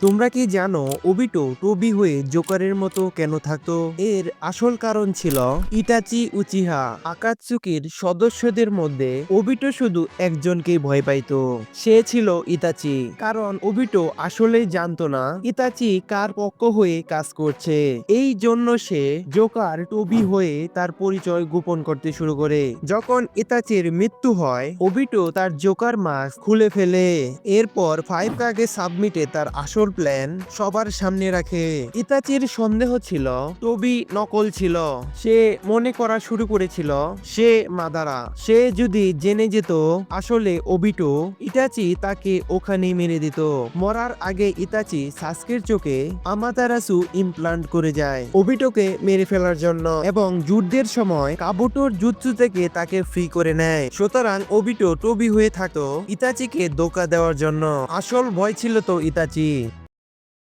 তোমরা কি জানো, ওবিটো টোবি হয়ে জোকারের মতো কেন থাকতো? এর আসল কারণ ছিল ইটাচি উচিহা আকাতসুকির সদস্যদের মধ্যে ওবিটো শুধু একজনকেই ভয় পাইতো। সে ছিল ইতাচি। কারণ ওবিটো আসলেই জানতো না ইতাচি কার পক্ষ হয়ে কাজ করছে। এই জন্য সে জোকার টোবি হয়ে তার পরিচয় গোপন করতে শুরু করে। যখন ইতাচির মৃত্যু হয়, ওবিটো তার জোকার মাস্ক খুলে ফেলে। এরপর ফাইভ কাকে সাবমিটে তার আসল প্ল্যান সবার সামনে রাখে। ইতাচির সন্দেহ ছিল, টবি নকল ছিল, সে মনে করা শুরু করেছিল, সে মাদারা। সে যদি জেনে যেত, আসলে ওবিটো ইতাচি তাকে ওখানে মেরে দিত। মরার আগে ইতাচি সাস্কের চোখে আমাতারাসু ইমপ্লান্ট করে যায়, ওবিটোকে মেরে ফেলার জন্য এবং যুদ্ধের সময় কাবুটোর জুৎসু থেকে তাকে ফ্রি করে নেয়। সুতরাং ওবিটো টবি হয়ে থাকতো ইতাচিকে ধোকা দেওয়ার জন্য। আসল ভয় ছিল তো ইতাচি।